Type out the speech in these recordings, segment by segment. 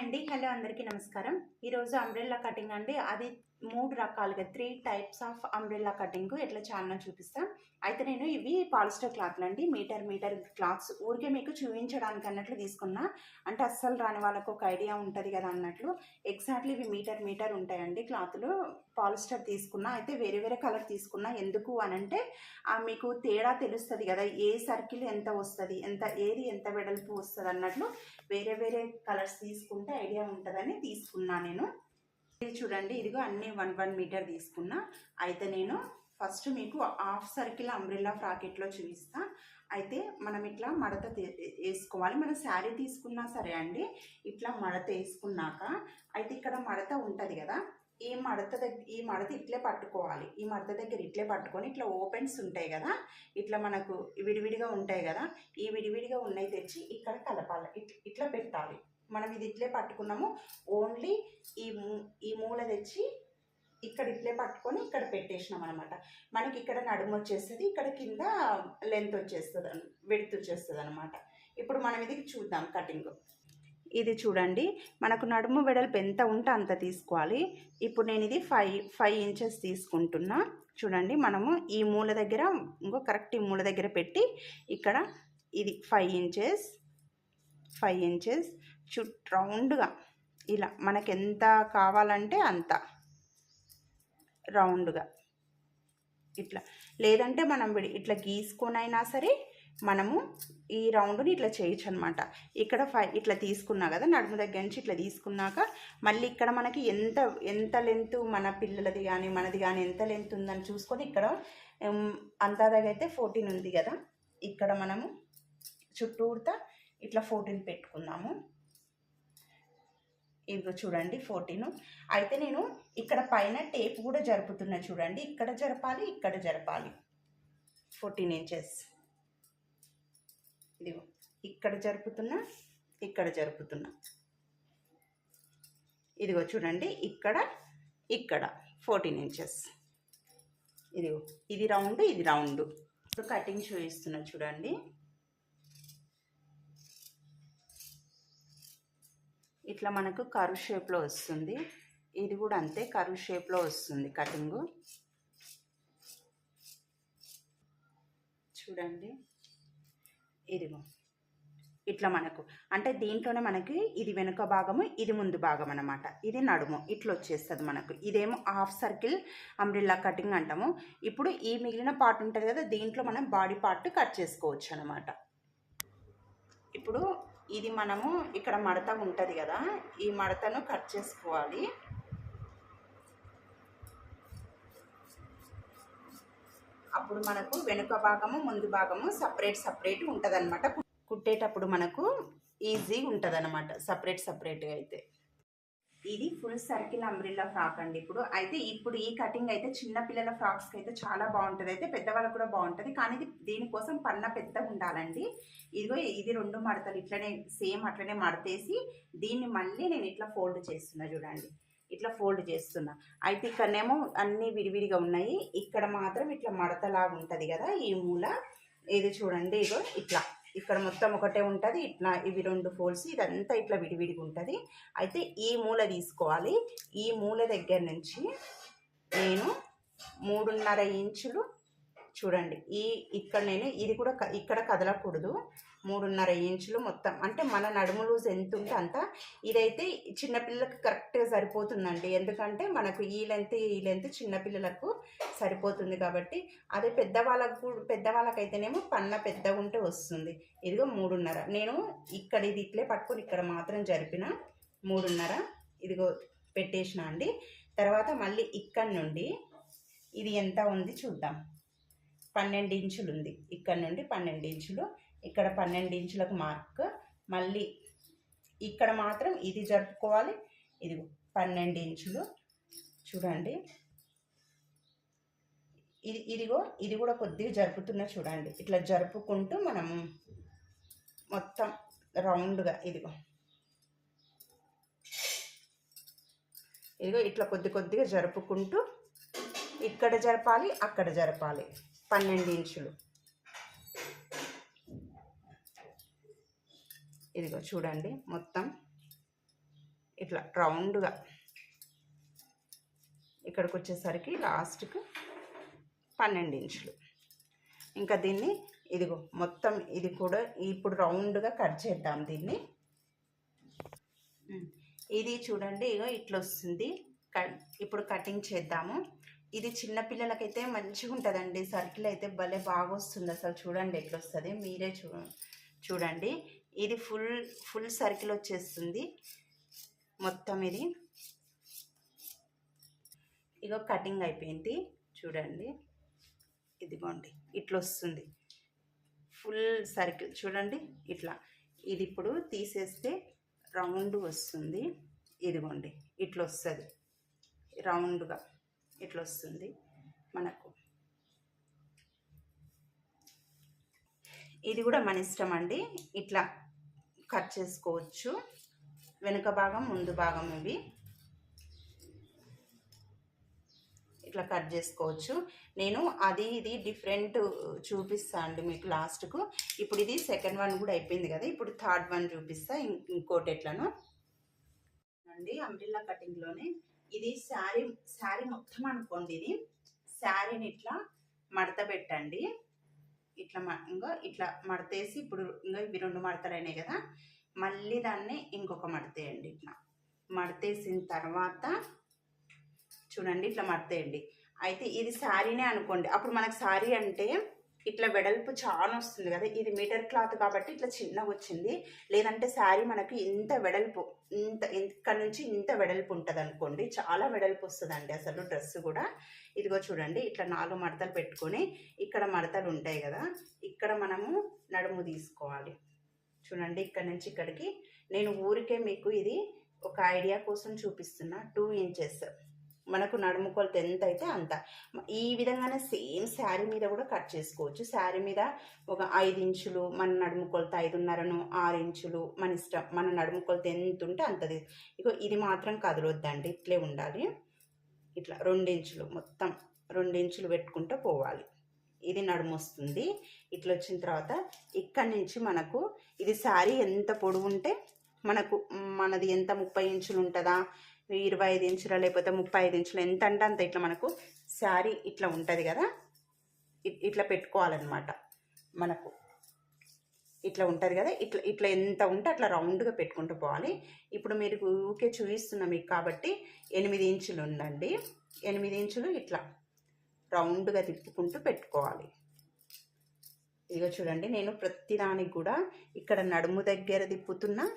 అండి. హలో అందరికీ నమస్కారం. ఈరోజు అంబ్రెల్లా కటింగ్ అండి. అది మూడు రకాలుగా three types of umbrella cutting ఎట్లా చాలా చూపిస్తాం. అయితే నేను ఇవి పాలిస్టర్ క్లాత్లు అండి. Metre metre cloths. ఊరికే మీకు చూపించడానికి అన్నట్లు తీసుకున్నా. అంటే అస్సలు రాని వాళ్ళకు ఒక ఐడియా ఉంటుంది కదా అన్నట్లు. ఎగ్జాక్ట్లీ ఇవి మీటర్ మీటర్ ఉంటాయండి క్లాత్లు. పాలిస్టర్ తీసుకున్నా అయితే వేరే వేరే కలర్ తీసుకున్నా ఎందుకు అని అంటే మీకు తేడా తెలుస్తుంది కదా. ఏ సర్కిల్ ఎంత వస్తుంది ఎంత ఏది ఎంత వెడల్పు వస్తుంది అన్నట్లు వేరే వేరే కలర్స్ తీసుకుంటే ఐడియా ఉంటుందని తీసుకున్నా నేను. చూడండి ఇదిగో అన్ని వన్ వన్ మీటర్ తీసుకున్నా. అయితే నేను ఫస్ట్ మీకు హాఫ్ సర్కిల్ అంబ్రెల్లా ఫ్రాకెట్లో చూపిస్తా. అయితే మనం ఇట్లా మడత వేసుకోవాలి. మనం శారీ తీసుకున్నా సరే అండి ఇట్లా మడత వేసుకున్నాక అయితే ఇక్కడ మడత ఉంటుంది కదా ఈ మడత దగ్గర ఈ మడత ఇట్లే పట్టుకోవాలి. ఈ మడత దగ్గర ఇట్లే పట్టుకొని ఇట్లా ఓపెన్స్ ఉంటాయి కదా ఇట్లా మనకు విడివిడిగా ఉంటాయి కదా ఈ విడివిడిగా ఉన్నాయి తెచ్చి ఇక్కడ కలపాలి. ఇట్లా పెట్టాలి. మనం ఇది ఇట్లే పట్టుకున్నాము. ఓన్లీ ఈ ఈ మూల తెచ్చి ఇక్కడ ఇట్లే పట్టుకొని ఇక్కడ పెట్టేసినాం అనమాట మనకి ఇక్కడ నడుము వచ్చేస్తుంది ఇక్కడ కింద లెంత్ వచ్చేస్తుంది వెడుతు వచ్చేస్తుంది అనమాట ఇప్పుడు మనం ఇది చూద్దాం కటింగ్. ఇది చూడండి మనకు నడుము వెడల్పు ఎంత ఉంటే అంత తీసుకోవాలి. ఇప్పుడు నేను ఇది ఫైవ్ ఫైవ్ ఇంచెస్ తీసుకుంటున్నా. చూడండి మనము ఈ మూల దగ్గర ఇంకో కరెక్ట్ ఈ మూల దగ్గర పెట్టి ఇక్కడ ఇది ఫైవ్ ఇంచెస్ ఫైవ్ ఇంచెస్ చుట్ రౌండ్గా. ఇలా మనకి ఎంత కావాలంటే అంత. రౌండ్గా. ఇట్లా. లేదంటే మనం విడి- ఇట్లా గీసుకొనైనా సరే మనము ఈ రౌండ్ని ఇట్లా చేయొచ్చు అనమాట ఇక్కడ ఫై ఇట్లా తీసుకున్నా కదా నడుము దగ్గర నుంచి ఇట్లా తీసుకున్నాక మళ్ళీ ఇక్కడ మనకి ఎంత ఎంత లెంత్ మన పిల్లలది కానీ మనది కానీ ఎంత లెంత్ ఉందని చూసుకొని ఇక్కడ అంత అందాదాగా అయితే ఫోర్టీన్ ఉంది కదా. ఇక్కడ మనము చుట్టూరుతా ఇట్లా ఫోర్టీన్ పెట్టుకుందాము ఇదిగో చూడండి ఫోర్టీన్ అయితే నేను ఇక్కడ పైన టేప్ కూడా జరుపుతున్నా చూడండి. ఇక్కడ జరపాలి ఇక్కడ జరపాలి. ఫోర్టీన్ ఇంచెస్ ఇదిగో ఇక్కడ జరుపుతున్నా ఇక్కడ జరుపుతున్నా. ఇదిగో చూడండి ఇక్కడ ఇక్కడ ఫోర్టీన్ ఇంచెస్ ఇదిగో ఇది రౌండ్ ఇది రౌండ్ ఇప్పుడు కటింగ్ చూపిస్తున్నా చూడండి. ఇట్లా మనకు కరువు షేప్లో వస్తుంది. ఇది కూడా అంతే కరువు షేప్లో వస్తుంది కటింగు. చూడండి. ఇదిగో. ఇట్లా మనకు. అంటే దీంట్లోనే మనకి ఇది వెనుక భాగము ఇది ముందు భాగం అనమాట ఇది నడుము. ఇట్లా వచ్చేస్తుంది మనకు. ఇదేమో హాఫ్ సర్కిల్ అంబ్రిల్లా కటింగ్ అంటాము. ఇప్పుడు ఈ మిగిలిన పార్ట్ ఉంటుంది కదా దీంట్లో మనం బాడీ పార్ట్ కట్ చేసుకోవచ్చు అనమాట ఇప్పుడు ఇది మనము ఇక్కడ మడత ఉంటుంది కదా ఈ మడతను కట్ చేసుకోవాలి. అప్పుడు మనకు వెనుక భాగము ముందు భాగము సపరేట్ సపరేట్ ఉంటుంది అనమాట కుట్టేటప్పుడు మనకు ఈజీగా ఉంటుంది అనమాట సపరేట్ సపరేట్గా అయితే. ఇది ఫుల్ సర్కిల్ అంబ్రిల్లా ఫ్రాక్ అండి ఇప్పుడు. అయితే ఇప్పుడు ఈ కటింగ్ అయితే చిన్న పిల్లల ఫ్రాక్స్కి అయితే చాలా బాగుంటుంది. అయితే పెద్దవాళ్ళకు కూడా బాగుంటుంది. కానీ ఇది దీనికోసం పన్న పెద్దగా ఉండాలండి. ఇదిగో ఇది రెండు మడతలు ఇట్లనే సేమ్ అట్లనే మడతేసి దీన్ని మళ్ళీ నేను ఇట్లా ఫోల్డ్ చేస్తున్నా చూడండి. ఇట్లా ఫోల్డ్ చేస్తున్నా. అయితే ఇక్కడనేమో అన్నీ విడివిడిగా ఉన్నాయి. ఇక్కడ మాత్రం ఇట్లా మడతలాగా ఉంటుంది కదా ఈ మూల. ఇది చూడండి ఇగో ఇట్లా. ఇక్కడ మొత్తం ఒకటే ఉంటుంది. ఇట్లా ఇవి రెండు ఫోల్స్ ఇదంతా ఇట్లా విడివిడిగా ఉంటుంది. అయితే ఈ మూల తీసుకోవాలి. ఈ మూల దగ్గర నుంచి నేను మూడున్నర ఇంచులు చూడండి. ఈ ఇక్కడ నేను ఇది కూడా క- ఇక్కడ కదలకూడదు. మూడున్నర ఇంచులు మొత్తం. అంటే మన నడుము లూజ్ ఎంత ఉంటే అంత. ఇదైతే చిన్నపిల్లలకు కరెక్ట్గా సరిపోతుందండి. ఎందుకంటే మనకు ఈ లెంత్ ఈ లెంత్ చిన్నపిల్లలకు సరిపోతుంది కాబట్టి. అదే పెద్దవాళ్ళకు పెద్దవాళ్ళకైతేనేమో పన్న పెద్దగా ఉంటే వస్తుంది. ఇదిగో మూడున్నర. నేను ఇక్కడ ఇది ఇట్లే పట్టుకొని ఇక్కడ మాత్రం జరిపిన మూడున్నర. ఇదిగో పెట్టేసిన అండి. తర్వాత మళ్ళీ ఇక్కడ నుండి ఇది ఎంత ఉంది చూద్దాం. పన్నెండు ఇంచులు ఉంది ఇక్కడ నుండి పన్నెండు ఇంచులు ఇక్కడ పన్నెండు ఇంచులకు మార్క్ మళ్ళీ ఇక్కడ మాత్రం ఇది జరుపుకోవాలి. ఇది పన్నెండు ఇంచులు. చూడండి. ఇది ఇదిగో ఇది కూడా కొద్దిగా జరుపుతున్నా చూడండి. ఇట్లా జరుపుకుంటూ మనం మొత్తం రౌండ్గా ఇదిగో. ఇదిగో ఇట్లా కొద్ది కొద్దిగా జరుపుకుంటూ ఇక్కడ జరపాలి అక్కడ జరపాలి. పన్నెండు ఇంచులు ఇదిగో చూడండి మొత్తం ఇట్లా రౌండ్గా. ఇక్కడికి వచ్చేసరికి లాస్ట్కి పన్నెండు ఇంచులు ఇంకా దీన్ని ఇదిగో మొత్తం ఇది కూడా ఇప్పుడు రౌండ్గా కట్ చేద్దాం దీన్ని. ఇది చూడండి ఇగో ఇట్లా వస్తుంది కట్ ఇప్పుడు కటింగ్ చేద్దాము. ఇది చిన్నపిల్లలకైతే మంచిగా ఉంటుందండి సర్కిల్ అయితే భలే బాగా వస్తుంది అసలు. చూడండి ఎట్లా వస్తుంది మీరే చూ చూడండి. ఇది ఫుల్ ఫుల్ సర్కిల్ వచ్చేస్తుంది. మొత్తం ఇది. ఇగో కటింగ్ అయిపోయింది. చూడండి. ఇదిగోండి. ఇట్లా వస్తుంది ఫుల్ సర్కిల్. చూడండి. ఇట్లా. ఇది ఇప్పుడు తీసేస్తే రౌండ్ వస్తుంది. ఇదిగోండి. ఇట్లా వస్తుంది రౌండ్గా. ఇట్లా వస్తుంది మనకు? ఇది కూడా మన ఇష్టం అండి. ఇట్లా కట్ చేసుకోవచ్చు. వెనుక భాగం ముందు భాగం ఇవి. ఇట్లా కట్ చేసుకోవచ్చు. నేను అది ఇది డిఫరెంట్ చూపిస్తా అండి మీకు లాస్ట్కు. ఇప్పుడు ఇది సెకండ్ వన్ కూడా అయిపోయింది కదా. ఇప్పుడు థర్డ్ వన్ చూపిస్తా. ఇంకోటి ఎట్లను. అండి అంబ్రిల్లా కటింగ్లోనే. ఇది శారీ శారీ మొత్తం అనుకోండి ఇది. శారీని ఇట్లా మడత పెట్టండి. ఇట్లా మ- ఇంకా ఇట్లా మడతేసి ఇప్పుడు ఇంకా ఇవి రెండు మడతలు అయినాయి కదా మళ్ళీ దాన్ని ఇంకొక మడతేయండి ఇట్లా. మడతేసిన తర్వాత చూడండి ఇట్లా మడతేయండి. అయితే ఇది శారీనే అనుకోండి. అప్పుడు మనకు శారీ అంటే ఇట్లా వెడల్పు చాలా వస్తుంది కదా ఇది మీటర్ క్లాత్ కాబట్టి ఇట్లా చిన్నగా వచ్చింది. లేదంటే శారీ మనకి ఇంత వెడల్పు ఇంత ఇక్కడ నుంచి ఇంత వెడల్పు ఉంటుంది అనుకోండి. చాలా వెడల్పు వస్తుందండి అసలు డ్రెస్ కూడా. ఇదిగో చూడండి ఇట్లా నాలుగు మడతలు పెట్టుకొని ఇక్కడ మడతలు ఉంటాయి కదా ఇక్కడ మనము నడుము తీసుకోవాలి. చూడండి ఇక్కడ నుంచి ఇక్కడికి. నేను ఊరికే మీకు ఇది ఒక ఐడియా కోసం చూపిస్తున్నా టూ ఇంచెస్. మనకు నడుము కొలత ఎంత అయితే అంత. ఈ విధంగానే సేమ్ శారీ మీద కూడా కట్ చేసుకోవచ్చు. శారీ మీద ఒక ఐదు ఇంచులు మన నడుము కొలత ఐదున్నరను ఆరు ఇంచులు మన ఇష్టం మన నడుము కొలత ఎంత ఉంటే అంతది. ఇగో ఇది మాత్రం కదలొద్దండి ఇట్లే ఉండాలి. ఇట్లా రెండించులు మొత్తం రెండించులు పెట్టుకుంటూ పోవాలి. ఇది నడుము వస్తుంది ఇట్లా వచ్చిన తర్వాత ఇక్కడి నుంచి మనకు ఇది శారీ ఎంత పొడవు ఉంటే మనకు మనది ఎంత ముప్పై ఇంచులు ఉంటుందా ఇరవై ఐదు ఇంచుల లేకపోతే ముప్పై ఐదు ఇంచులు ఎంత అంటే అంత ఇట్లా మనకు శారీ ఇట్లా ఉంటుంది కదా? ఇట్లా పెట్టుకోవాలన్నమాట మనకు. ఇట్లా ఉంటుంది కదా? ఇట్లా ఇట్లా ఎంత ఉంటే అట్లా రౌండ్గా పెట్టుకుంటూ పోవాలి. ఇప్పుడు మీరు ఊకే చూపిస్తున్నా మీకు కాబట్టి ఎనిమిది ఇంచులు ఉందండి. ఎనిమిది ఇంచులు ఇట్లా రౌండ్గా తిప్పుకుంటూ పెట్టుకోవాలి. ఇదిగో చూడండి నేను ప్రతిదానికి కూడా ఇక్కడ నడుము దగ్గర తిప్పుతున్నా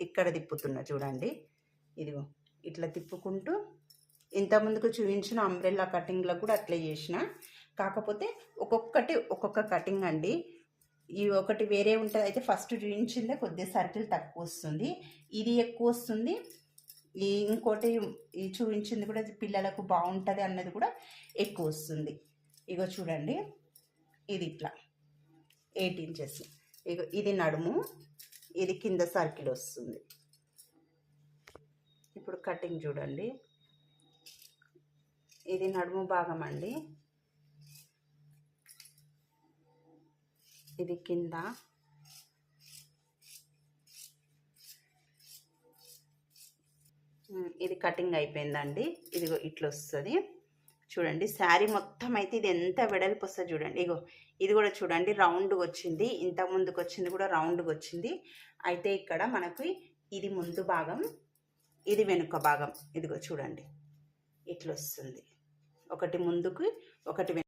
ఇక్కడ తిప్పుతున్నా చూడండి. ఇదిగో. ఇట్లా తిప్పుకుంటూ ఇంత ముందుకు చూపించిన అంబ్రెల్లా కటింగ్లో కూడా అట్లా చేసిన. కాకపోతే ఒక్కొక్కటి ఒక్కొక్క కటింగ్ అండి. ఈ ఒకటి వేరే ఉంటుంది. అయితే ఫస్ట్ చూపించిందే కొద్దిగా సర్కిల్ తక్కువ వస్తుంది. ఇది ఎక్కువ వస్తుంది. ఈ ఇంకోటి ఈ చూపించింది కూడా పిల్లలకు బాగుంటుంది అన్నది కూడా ఎక్కువ వస్తుంది. ఇగో చూడండి. ఇది ఇట్లా. Eight inches. ఇగో ఇది నడుము. ఇది కింద సర్కిల్ వస్తుంది. ఇప్పుడు కటింగ్ చూడండి. ఇది నడుము భాగం అండి. ఇది కింద. ఇది కటింగ్ అయిపోయిందండి. ఇదిగో ఇట్లా వస్తుంది. చూడండి శారీ మొత్తం అయితే ఇది ఎంత వెడల్పు వస్తుంది చూడండి. ఇగో ఇది కూడా చూడండి రౌండ్గా వచ్చింది. ఇంత ముందుకు వచ్చింది కూడా రౌండ్గా వచ్చింది. అయితే ఇక్కడ మనకు ఇది ముందు భాగం ఇది వెనుక భాగం. ఇదిగో చూడండి. ఇట్లా వస్తుంది ఒకటి ముందుకు ఒకటి వెను-